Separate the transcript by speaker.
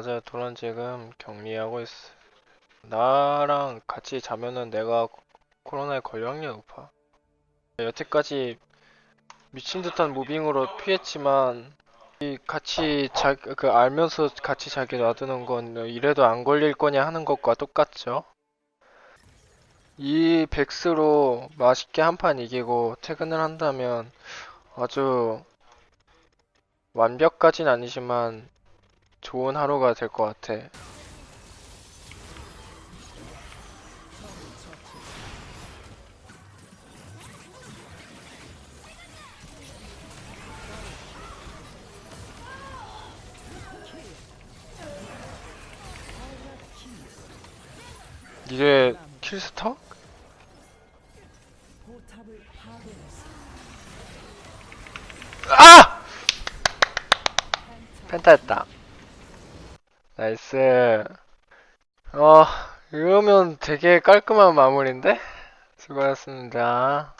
Speaker 1: 맞아요. 도란 지금 격리하고 있어. 나랑 같이 자면은 내가 코- 코로나에 걸릴 확률이 높아. 여태까지 미친 듯한 무빙으로 피했지만 이 같이 자, 그 알면서 같이 자기 놔두는 건 이래도 안 걸릴 거냐 하는 것과 똑같죠. 이 백스로 맛있게 한 판 이기고 퇴근을 한다면 아주 완벽까진 아니지만 좋은 하루가 될 것 같아. 이게 킬스터? 아! 펜타였다. 나이스. 어, 이러면 되게 깔끔한 마무리인데? 수고하셨습니다.